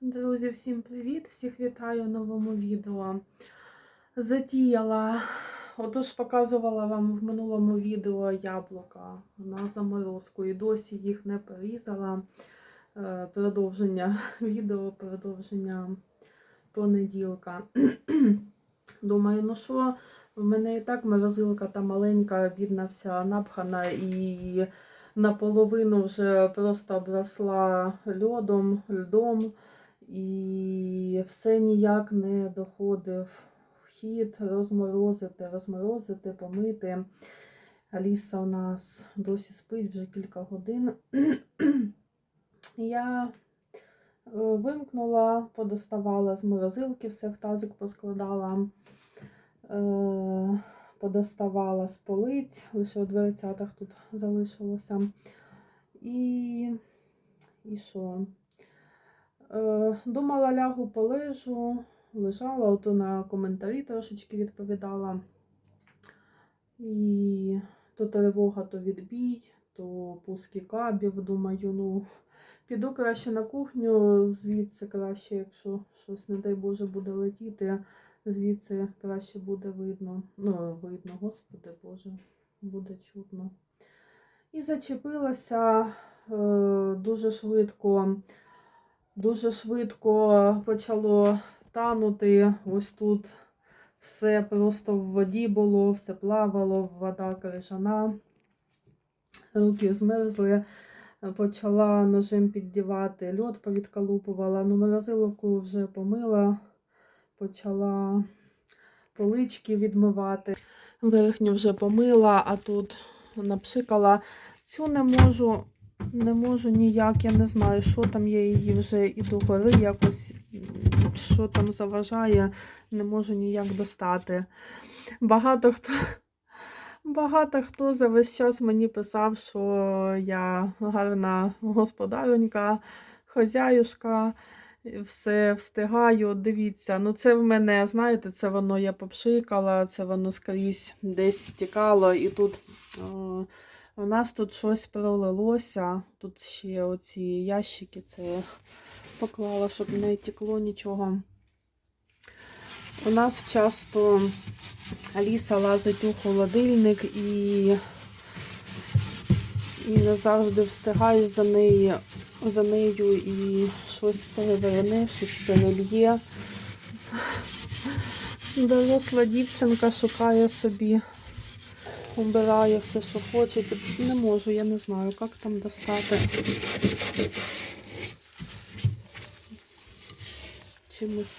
Друзі, всім привіт! Всіх вітаю в новому відео. Затіяла, отож показувала вам в минулому відео яблука на заморозку і досі їх не порізала. Е, Продовження відео, продовження понеділка. Думаю, ну що, в мене і так морозилка та маленька, бідна вся напхана і наполовину вже просто обросла льодом, льдом. І все ніяк не доходив вхід розморозити, розморозити, помити. Аліса у нас досі спить вже кілька годин. Я е, вимкнула, подоставала з морозилки, все в тазик поскладала, е, подоставала з полиць, лише у дверцятах тут залишилося. І, і що? Е, Думала, лягу полежу, лежала, ото на коментарі трошечки відповідала. І то тривога, то відбій, то пуски кабів. Думаю, ну, піду краще на кухню, звідси краще, якщо щось, не дай Боже, буде летіти, звідси краще буде видно. Ну, видно, господи Боже, буде чутно. І зачепилася е, дуже швидко. Дуже швидко почало танути. Ось тут все просто в воді було, все плавало, вода крижана. Руки змерзли, почала ножем піддівати, льод повідкалупувала, ну морозиловку вже помила, почала полички відмивати. Верхню вже помила, а тут напшикала. Цю не можу не можу ніяк, я не знаю, що там я її вже і до гори якось, що там заважає, не можу ніяк достати. Багато хто багато хто за весь час мені писав, що я гарна господаронька, хазяюшка, все встигаю. Дивіться, ну це в мене, знаєте, це воно я попшикала, це воно скрізь десь стікало і тут. О, у нас тут щось пролилося. Тут ще оці ящики, це поклала, щоб не текло нічого. У нас часто Аліса лазить у холодильник і і не завжди встигає за нею, за нею і щось переверне, щось перельє. Доросла дівчинка шукає собі убирає все, що хоче. Не можу, я не знаю, як там достати. Чимось.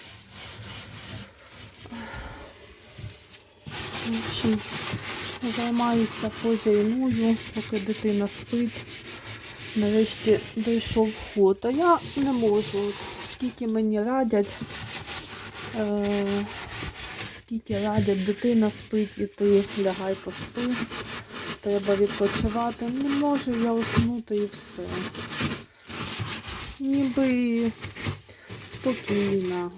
В общем, займаюся позяйною, поки дитина спить. Нарешті дійшов ход. А я не можу. Скільки мені радять. Е скільки радять, дитина спить і ти лягай поспи. Треба відпочивати. Не можу я уснути і все. Ніби спокійна.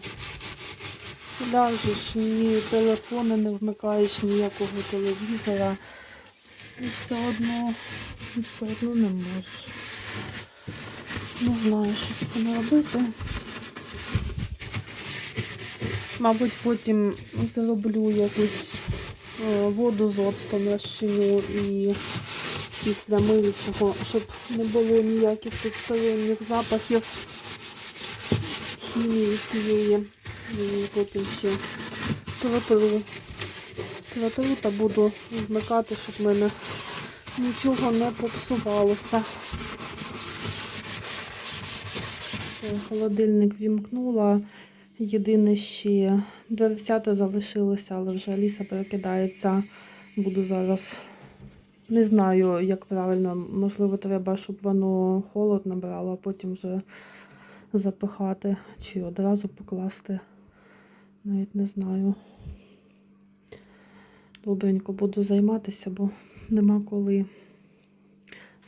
Ляжеш, ні телефони не вмикаєш, ніякого телевізора. І все одно, і все одно не можеш. Не знаю, що з цим робити. Мабуть, потім зроблю якусь е, воду з оцтом розчиню і після миючого, щоб не було ніяких тут запахів хімії цієї. І потім ще протру. Протру та буду вмикати, щоб в мене нічого не попсувалося. Холодильник вімкнула. Єдине ще дверцята залишилося, але вже Аліса перекидається. Буду зараз. Не знаю, як правильно, можливо, треба, щоб воно холод набрало, а потім вже запихати чи одразу покласти. Навіть не знаю. Добренько буду займатися, бо нема коли.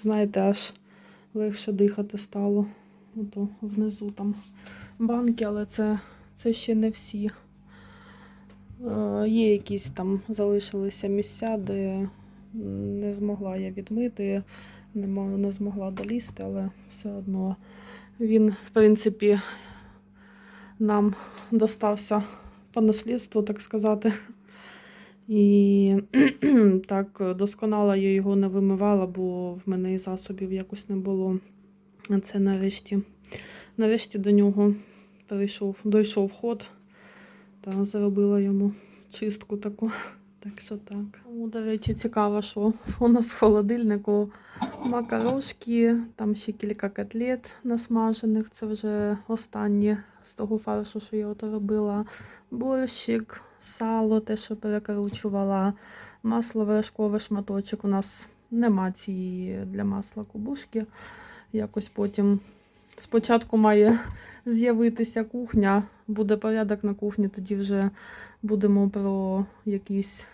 Знаєте, аж легше дихати стало. Ото внизу там банки, але це це ще не всі. Е, Є якісь там залишилися місця, де не змогла я відмити, не, змогла долізти, але все одно він, в принципі, нам достався по наслідству, так сказати. І так досконало я його не вимивала, бо в мене і засобів якось не було. А це нарешті, нарешті до нього перейшов, дійшов ход та зробила йому чистку таку. Так що так. Тому, до речі, цікаво, що у нас в холодильнику макарошки, там ще кілька котлет насмажених. Це вже останні з того фаршу, що я ото робила. Борщик, сало, те, що перекручувала, масло вершковий шматочок. У нас нема цієї для масла кубушки. Якось потім спочатку має з'явитися кухня, буде порядок на кухні, тоді вже будемо про якийсь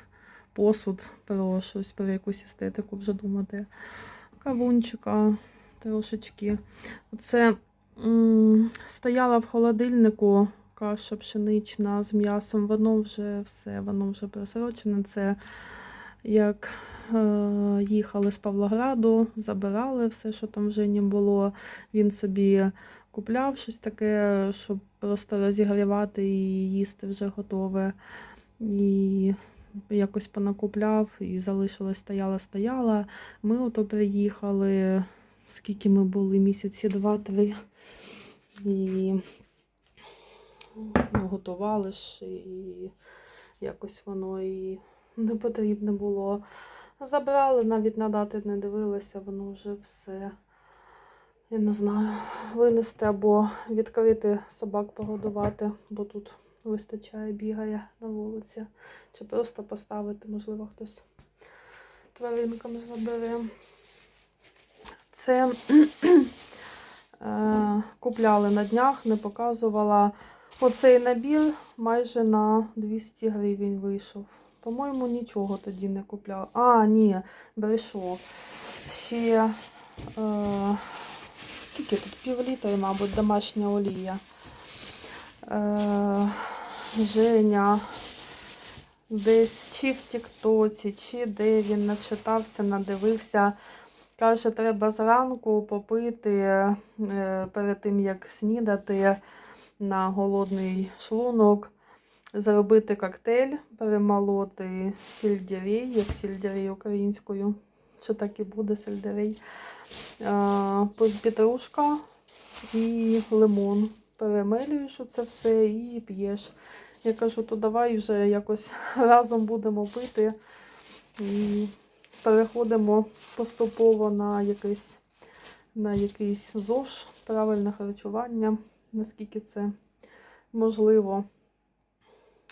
посуд, про щось, про якусь естетику вже думати. Кавунчика трошечки. Оце м, стояла в холодильнику каша пшенична з м'ясом, воно вже все, воно вже просрочене. Це як їхали з Павлограду, забирали все, що там вже не було. Він собі купляв щось таке, щоб просто розігрівати і їсти вже готове. І якось понакупляв і залишилось, стояла, стояла. Ми ото приїхали, скільки ми були, місяці два-три. І ну, готували ж, і якось воно і не потрібне було. Забрали, навіть на дати не дивилися, воно вже все. Я не знаю, винести або відкрити собак погодувати, бо тут вистачає, бігає на вулиці. Чи просто поставити, можливо, хтось тваринкам забере. Це е, купляли на днях, не показувала. Оцей набір майже на 200 гривень вийшов. По-моєму, нічого тоді не купляла. А, ні, брешу. Ще е, скільки тут? Пів літра, мабуть, домашня олія. Е, Женя десь чи в Тіктоці, чи де він начитався, надивився. Каже, треба зранку попити е, перед тим, як снідати на голодний шлунок, зробити коктейль, перемолоти сельдерей, як сельдерей українською. Чи так і буде сельдерей. Петрушка і лимон. Перемелюєш оце все і п'єш. Я кажу, то давай вже якось разом будемо пити і переходимо поступово на якийсь, на якийсь ЗОЖ, правильне харчування, наскільки це можливо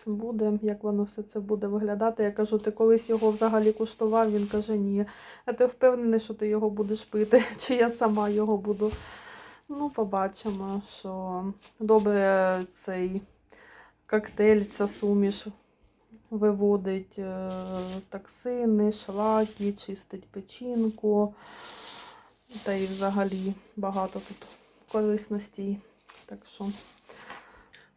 буде, як воно все це буде виглядати. Я кажу, ти колись його взагалі куштував, він каже, ні. А ти впевнений, що ти його будеш пити, чи я сама його буду. Ну, побачимо, що добре цей коктейль, ця суміш виводить е, токсини, шлаки, чистить печінку. Та і взагалі багато тут корисностей. Так що,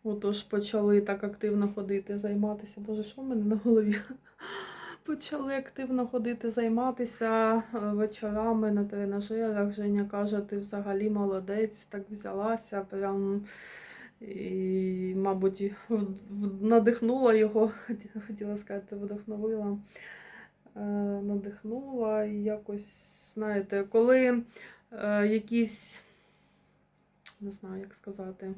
отож, почали так активно ходити, займатися. Боже, що в мене на голові? Почали активно ходити, займатися е, вечорами на тренажерах. Женя каже, ти взагалі молодець, так взялася. Прям і, мабуть, надихнула його, хотіла сказати, вдохновила. Е, Надихнула і якось, знаєте, коли е, якісь, не знаю, як сказати.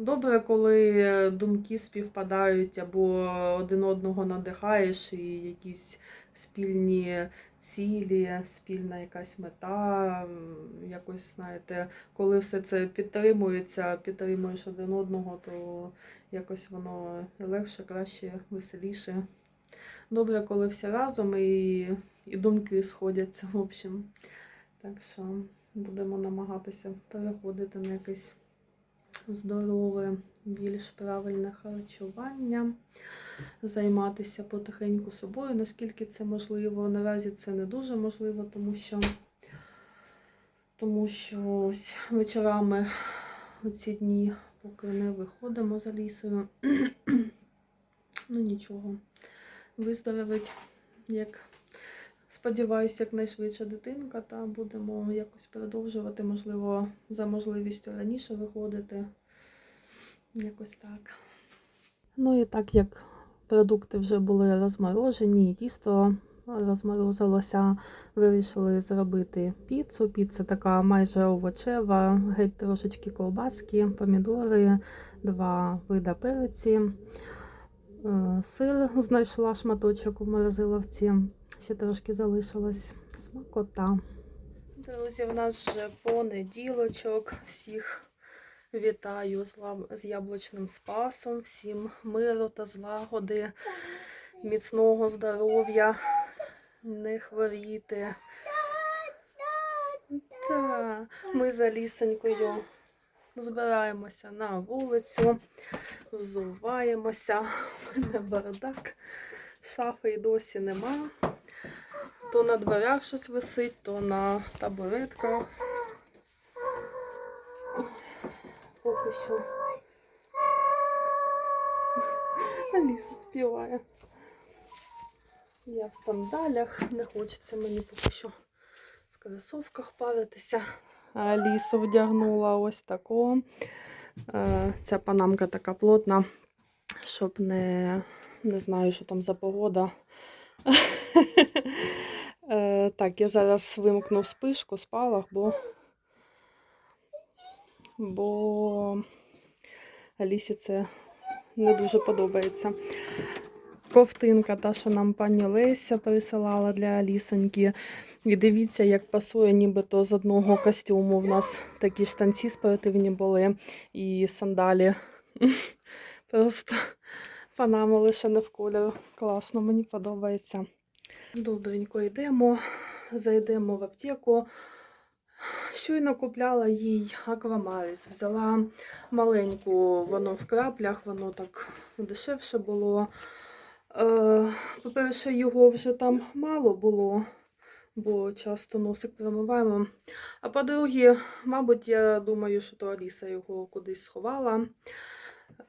Добре, коли думки співпадають або один одного надихаєш, і якісь спільні цілі, спільна якась мета, якось, знаєте, коли все це підтримується, підтримуєш один одного, то якось воно легше, краще, веселіше. Добре, коли всі разом і, і думки сходяться, в общем. Так що будемо намагатися переходити на якесь здорове, більш правильне харчування, займатися потихеньку собою, наскільки це можливо. Наразі це не дуже можливо, тому що, тому що ось вечорами оці дні, поки не виходимо за лісою. ну нічого, виздоровить, як сподіваюся, якнайшвидше дитинка, та будемо якось продовжувати, можливо, за можливістю раніше виходити. Якось так. Ну і так як продукти вже були розморожені, і тісто розморозилося, вирішили зробити піцу. Піца така майже овочева, геть трошечки ковбаски, помідори, два вида переці. Е, Сир знайшла шматочок у морозиловці, ще трошки залишилось. Смакота. Друзі, в нас вже понеділочок. Всіх вітаю з яблучним спасом, всім миру та злагоди, міцного здоров'я, не хворіти. Та, ми за лісенькою збираємося на вулицю, взуваємося. У мене бардак, шафи й досі нема. То на дверях щось висить, то на табуретках. Поки що. Аліса співає. Я в сандалях, не хочеться мені поки що в кросовках паритися. Алісу вдягнула ось таку. Е, Ця панамка така плотна, щоб не, не знаю, що там за погода. Так, я зараз вимкну спишку, спалах, бо, бо Алісі це не дуже подобається. Ковтинка, та, що нам пані Леся присилала для Алісоньки. І дивіться, як пасує, нібито з одного костюму. В нас такі штанці спортивні були і сандалі. Просто панама лише не в кольору. Класно, мені подобається. Добренько йдемо, зайдемо в аптеку. Щойно купляла їй аквамарис. Взяла маленьку, воно в краплях, воно так дешевше було. Е, По-перше, його вже там мало було, бо часто носик промиваємо. А по-друге, мабуть, я думаю, що то Аліса його кудись сховала,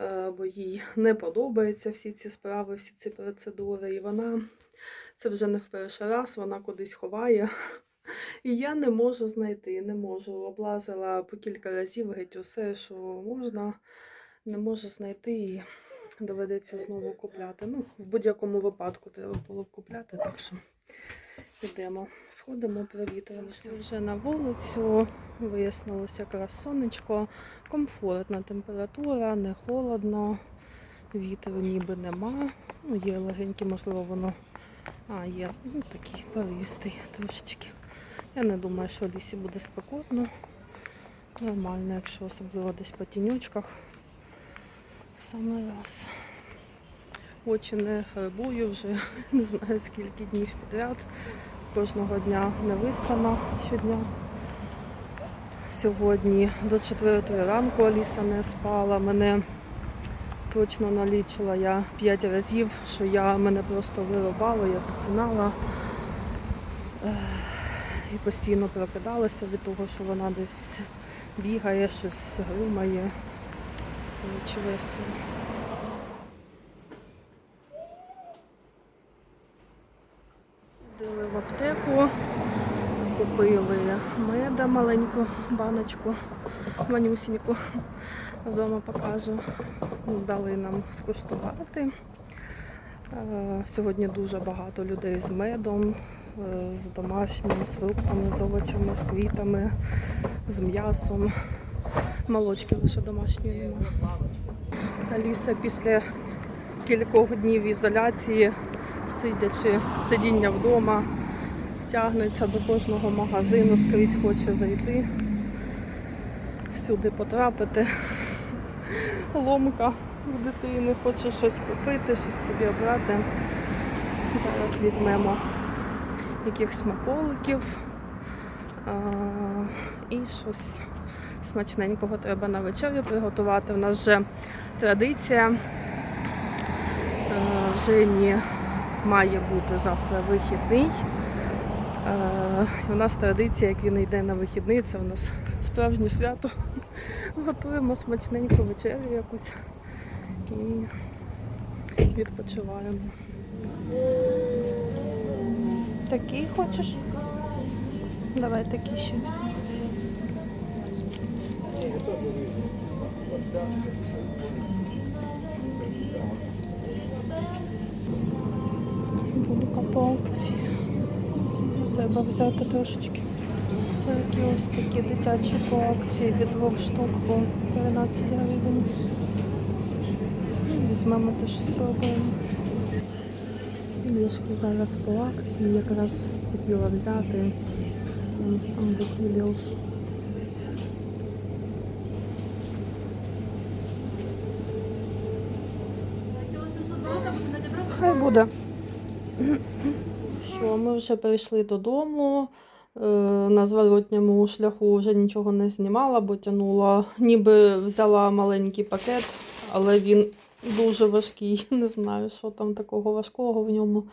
е, бо їй не подобаються всі ці справи, всі ці процедури. І вона це вже не в перший раз, вона кудись ховає. І я не можу знайти, не можу. Облазила по кілька разів геть усе, що можна, не можу знайти і доведеться знову купляти. Ну, в будь-якому випадку треба було б купляти, так що йдемо, сходимо, провітрилися. Вже на вулицю, вияснилося якраз сонечко, комфортна температура, не холодно, вітру ніби нема. Ну, є легенький, можливо, воно. А, є ну, такий пористий трошечки. Я не думаю, що в лісі буде спекотно. Нормально, якщо особливо десь по тінючках. В самий раз. Очі не фарбую вже не знаю скільки днів підряд. Кожного дня не виспана щодня. Сьогодні до 4 ранку Аліса не спала. Мене точно налічила я 5 разів, що я мене просто вирубала, я засинала. І постійно прокидалася від того, що вона десь бігає, щось грумає. Коротше, весело. Ходили в аптеку, купили меда маленьку баночку, манюсіньку. Вдома покажу. Дали нам скуштувати. Е, Сьогодні дуже багато людей з медом, е, з домашнім, з фруктами, з овочами, з квітами, з м'ясом. Молочки лише домашньої немає. Аліса після кількох днів ізоляції, сидячи сидіння вдома, тягнеться до кожного магазину, скрізь хоче зайти, всюди потрапити. Ломка в дитини, хоче щось купити, щось собі обрати. Зараз візьмемо якихось смаколиків а, і щось смачненького треба на вечерю приготувати. У нас вже традиція. Е, В Жені має бути завтра вихідний. У нас традиція, як він йде на вихідний, це у нас справжнє свято. Готуємо смачненьку вечерю якусь і відпочиваємо. Такий хочеш? Давай такий ще візьмемо. Цибулька по акції. Треба взяти трошечки. Всякі ось такі дитячі по акції від двох штук по 13 гривень. Ну, Візьмемо теж спробуємо. Ліжки зараз по акції. Якраз хотіла взяти. Сам виквілів. Хай буде. Що, ми вже прийшли додому. Е, На зворотньому шляху вже нічого не знімала, бо тянула. Ніби взяла маленький пакет, але він дуже важкий. Не знаю, що там такого важкого в ньому.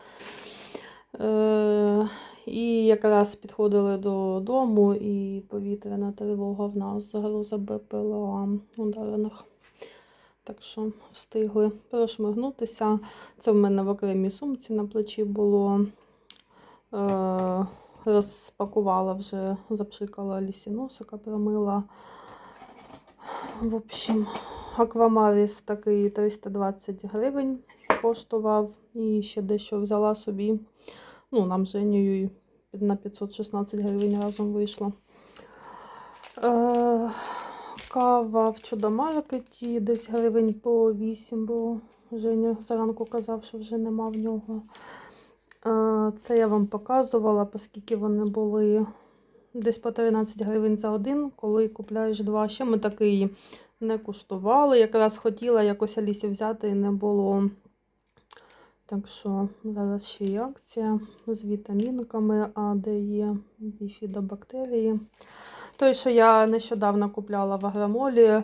Е, І якраз підходили додому, і повітряна тривога в нас загроза БПЛА ударених. Так що встигли прошмигнутися. Це в мене в окремій сумці на плечі було. Е, розпакувала вже, запшикала лісіносика, промила. В общем, аквамаріс такий 320 гривень коштував. І ще дещо взяла собі. Ну, нам і на 516 гривень разом вийшло. Е, Кава в чудомаркеті десь гривень по 8, бо Женя зранку казав, що вже нема в нього. Е, Це я вам показувала, оскільки вони були десь по 13 гривень за один, коли купляєш два. Ще ми такий не куштували. Якраз хотіла якось Алісі взяти і не було. Так що зараз ще є акція з вітамінками, а де є біфідобактерії. Той, що я нещодавно купляла в Агромолі,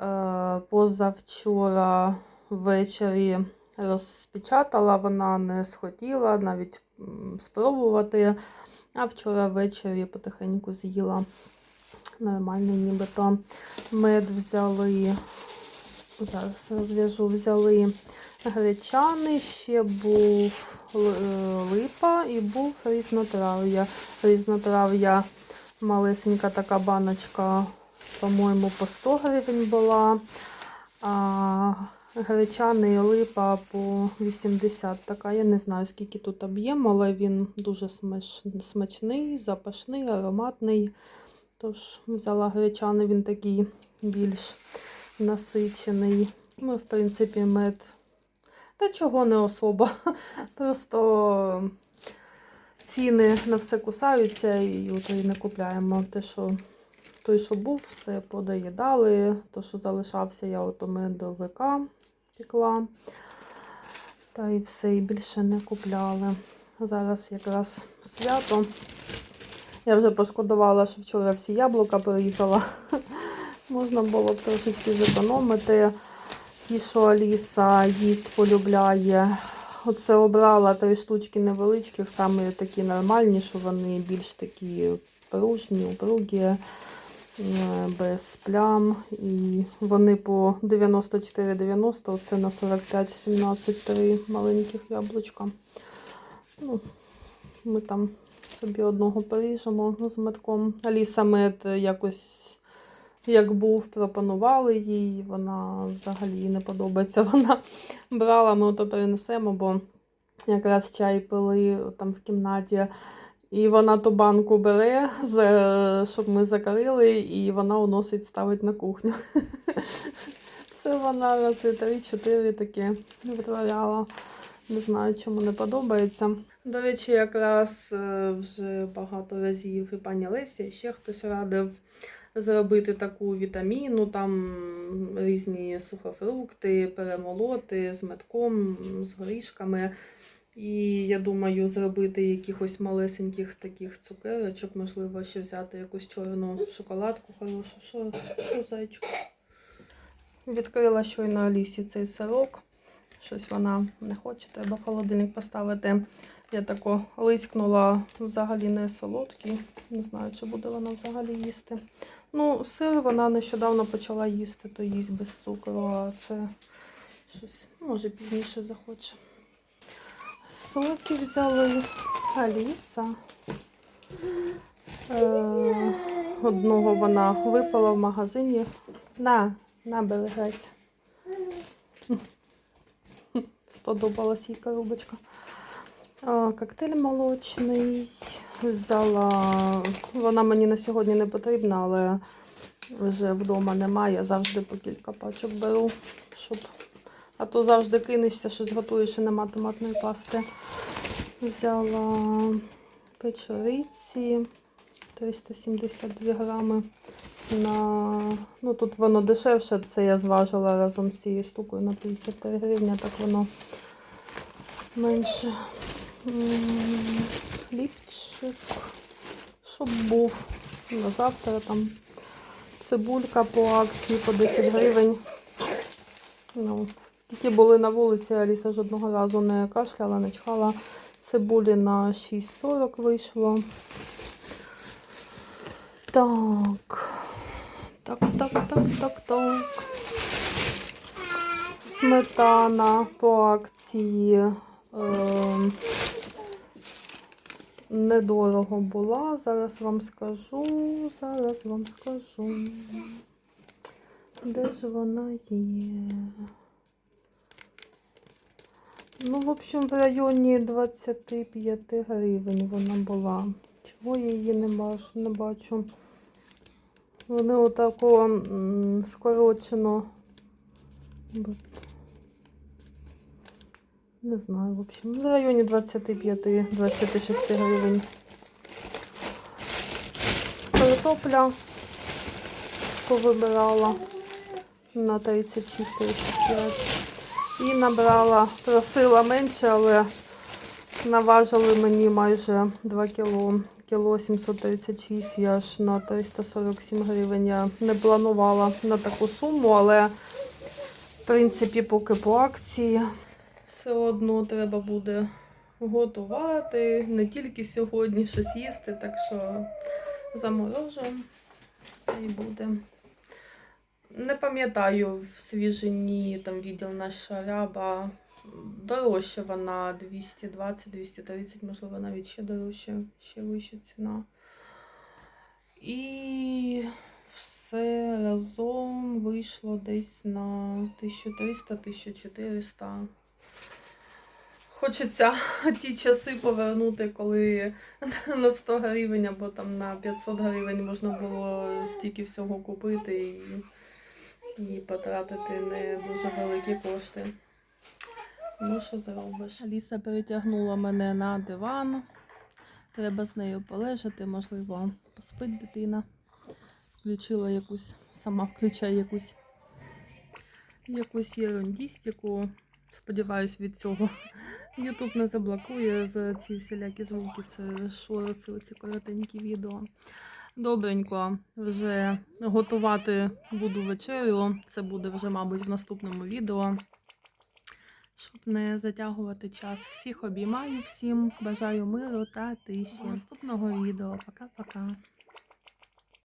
е, позавчора ввечері розпечатала, вона не схотіла навіть спробувати. А вчора ввечері потихеньку з'їла нормально, нібито мед взяли. Зараз розв'яжу, взяли гречаний, ще був е, липа і був різнотрав'я. Різнотрав'я малесенька така баночка, по-моєму, по 100 гривень була. А гречаний липа по 80 така. Я не знаю, скільки тут об'єм, але він дуже смач- смачний, запашний, ароматний. Тож взяла гречаний, він такий більш насичений. Ну, в принципі, мед. Та чого не особо. Просто ціни на все кусаються і от не купляємо. Те, що той, що був, все подоїдали. То, що залишався, я от у медовика пекла. Та і все, і більше не купляли. Зараз якраз свято. Я вже пошкодувала, що вчора всі яблука порізала. Можна було б трошечки зекономити. Ті, що Аліса їсть полюбляє. Оце обрала три штучки невеличких, саме такі нормальні, що вони більш такі пружні, упругі, без плям. І вони по 94,90, оце на 45,17 три маленьких яблучка. Ну, ми там собі одного поріжемо з метком. Аліса мед якось як був, пропонували їй. Вона взагалі не подобається. Вона брала, ми ото перенесемо, бо якраз чай пили там в кімнаті. І вона ту банку бере, щоб ми закрили, і вона уносить, ставить на кухню. Це вона рази три-чотири таке витворяла. Не знаю, чому не подобається. До речі, якраз е, вже багато разів і пані Лесі, ще хтось радив зробити таку вітаміну, там різні сухофрукти, перемолоти з метком, з горішками. І я думаю, зробити якихось малесеньких таких цукерочок, можливо, ще взяти якусь чорну шоколадку хорошу. Що, що зайчик? Відкрила щойно Алісі цей сирок. Щось вона не хоче, треба в холодильник поставити. Я тако лискнула взагалі не солодкий. Не знаю, чи буде вона взагалі їсти. Ну, сир вона нещодавно почала їсти, то їсть без цукру, а це щось, може, пізніше захоче. Соки взяли Аліса. Е, одного вона випала в магазині. На, на, бери. Сподобалась їй коробочка. А, коктейль молочний. Взяла. Вона мені на сьогодні не потрібна, але вже вдома немає. Я завжди по кілька пачок беру, щоб. А то завжди кинешся, щось готуєш і нема томатної пасти. Взяла печериці 372 грами. На... Ну, тут воно дешевше, це я зважила разом з цією штукою на 53 гривні, так воно менше. Хлібчик, щоб був на завтра там цибулька по акції по 10 гривень. Ну, скільки були на вулиці, Аліса жодного разу не кашляла, не чхала. Цибулі на 6,40 вийшло. Так. Так, так, так, так, так. Сметана по акції. Ем, недорого була. Зараз вам скажу. Зараз вам скажу. Де ж вона є? Ну, в общем, в районі 25 гривень вона була. Чого я її не? Не бачу. Вони отако скорочено. Не знаю, в общем, в районі 25-26 гривень. Картопля повибирала на 36-35. І набрала, просила менше, але наважили мені майже 2 кіло. Кіло 736, я ж на 347 гривень. Я не планувала на таку суму, але в принципі, поки по акції. Все одно треба буде готувати, не тільки сьогодні щось їсти, так що заморожу і буде. Не пам'ятаю в свіжині там відділ наша ряба. Дорожча вона 220-230, можливо, навіть ще дорожче, ще вища ціна. І все разом вийшло десь на 1300-1400. Хочеться ті часи повернути, коли на 100 гривень або там на 500 гривень можна було стільки всього купити і, і потратити не дуже великі кошти. Ну, що зробиш? Аліса перетягнула мене на диван. Треба з нею полежати, можливо, поспить дитина. Включила якусь, сама включає якусь, якусь ерундістику. Сподіваюсь, від цього Ютуб не заблокує за ці всілякі звуки. Це шорти, оці коротенькі відео. Добренько, вже готувати буду вечерю. Це буде вже, мабуть, в наступному відео. Щоб не затягувати час. Всіх обіймаю, всім бажаю миру та тиші. Наступного відео. Пока-пока.